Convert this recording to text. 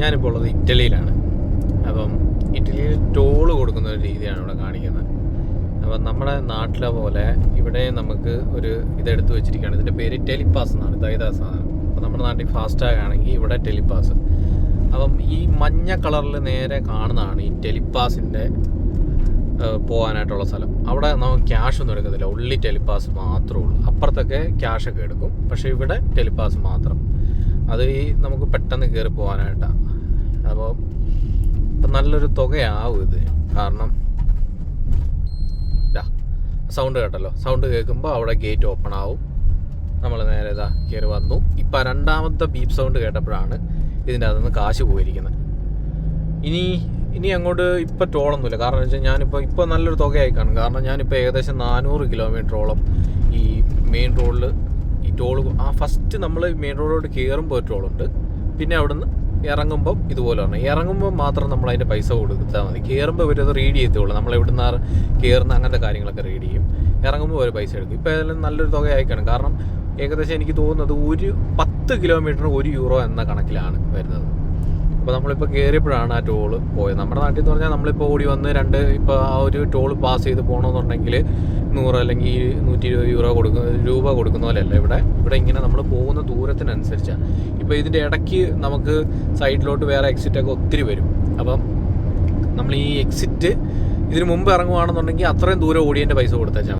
ഞാനിപ്പോൾ ഉള്ളത് ഇറ്റലിയിലാണ്. അപ്പം ഇറ്റലിയിൽ ടോൾ കൊടുക്കുന്ന ഒരു രീതിയാണ് ഇവിടെ കാണിക്കുന്നത്. അപ്പം നമ്മുടെ നാട്ടിലെ പോലെ ഇവിടെ നമുക്ക് ഒരു ഇതെടുത്ത് വെച്ചിരിക്കുകയാണ്. ഇതിന്റെ പേര് ടെലിപ്പാസ് എന്നാണ് ഇതാ സാധനം അപ്പം നമ്മുടെ നാട്ടിൽ ഫാസ്റ്റാഗ് ആണെങ്കിൽ ഇവിടെ ടെലിപ്പാസ്. അപ്പം ഈ മഞ്ഞ കളറിൽ നേരെ കാണുന്നതാണ് ഈ ടെലിപ്പാസിന്റെ പോകാനായിട്ടുള്ള സ്ഥലം. അവിടെ നമുക്ക് ക്യാഷ് ഒന്നും എടുക്കത്തില്ല. ഉള്ളി ടെലിപ്പാസ് മാത്രമേ ഉള്ളൂ. അപ്പുറത്തൊക്കെ ക്യാഷൊക്കെ എടുക്കും. പക്ഷേ ഇവിടെ ടെലിപ്പാസ് മാത്രം. അത് ഈ നമുക്ക് പെട്ടെന്ന് കയറി പോകാനായിട്ടാണ് അപ്പോൾ ഇപ്പം നല്ലൊരു തുകയാവും ഇത്. കാരണം സൗണ്ട് കേട്ടല്ലോ. സൗണ്ട് കേൾക്കുമ്പോൾ അവിടെ ഗേറ്റ് ഓപ്പൺ ആവും. നമ്മൾ നേരെ ഇതാ കയറി വന്നു. ഇപ്പം രണ്ടാമത്തെ ബീപ്പ് സൗണ്ട് കേട്ടപ്പോഴാണ് ഇതിന്റെ അകത്തുനിന്ന് കാശ് പോയിരിക്കുന്നത്. ഇനി ഇനി അങ്ങോട്ട് ഇപ്പം ടോളൊന്നുമില്ല. കാരണം വെച്ചാൽ ഞാനിപ്പോൾ ഇപ്പോൾ നല്ലൊരു തുകയായി കാണും. കാരണം ഞാനിപ്പോൾ ഏകദേശം നാനൂറ് കിലോമീറ്ററോളം ഈ മെയിൻ റോഡിൽ ഈ ടോൾ ആ ഫസ്റ്റ് നമ്മൾ മെയിൻ റോഡിലോട്ട് കയറുമ്പോൾ ടോളുണ്ട്. പിന്നെ അവിടുന്ന് ഇറങ്ങുമ്പം ഇതുപോലെയാണ്. ഇറങ്ങുമ്പോൾ മാത്രം നമ്മൾ അതിന്റെ പൈസ കൊടുത്താൽ മതി. കയറുമ്പോൾ ഇവരത് റീഡ് ചെയ്തോളൂ നമ്മൾ എവിടുന്ന് കയറുന്ന അങ്ങനത്തെ കാര്യങ്ങളൊക്കെ റീഡ് ചെയ്യും. ഇറങ്ങുമ്പോൾ ഒരു പൈസ എടുക്കും. ഇപ്പോൾ ഏതായാലും നല്ലൊരു തുക അയക്കണം കാരണം ഏകദേശം എനിക്ക് തോന്നുന്നത് ഒരു പത്ത് കിലോമീറ്ററിന് ഒരു യൂറോ എന്ന കണക്കിലാണ് വരുന്നത്. അപ്പോൾ നമ്മളിപ്പോൾ കയറിയപ്പോഴാണ് ആ ടോൾ പോയത്. നമ്മുടെ നാട്ടിൽ എന്ന് പറഞ്ഞാൽ നമ്മളിപ്പോൾ ഓടി വന്ന് രണ്ട് ഇപ്പോൾ ആ ഒരു ടോൾ പാസ് ചെയ്ത് പോകണമെന്നുണ്ടെങ്കിൽ നൂറ് അല്ലെങ്കിൽ നൂറ്റി ഇരുപത് യൂറോ കൊടുക്കുന്ന രൂപ കൊടുക്കുന്ന പോലെയല്ല ഇവിടെ. ഇവിടെ ഇങ്ങനെ നമ്മൾ പോകുന്ന ദൂരത്തിനനുസരിച്ചാണ് ഇപ്പോൾ ഇതിന്റെ ഇടയ്ക്ക് നമുക്ക് സൈഡിലോട്ട് വേറെ എക്സിറ്റൊക്കെ ഒത്തിരി വരും. അപ്പം നമ്മൾ ഈ എക്സിറ്റ് ഇതിന് മുമ്പ് ഇറങ്ങുവാണെന്നുണ്ടെങ്കിൽ അത്രയും ദൂരം ഓടിയതിന്റെ പൈസ കൊടുത്തേച്ചാൽ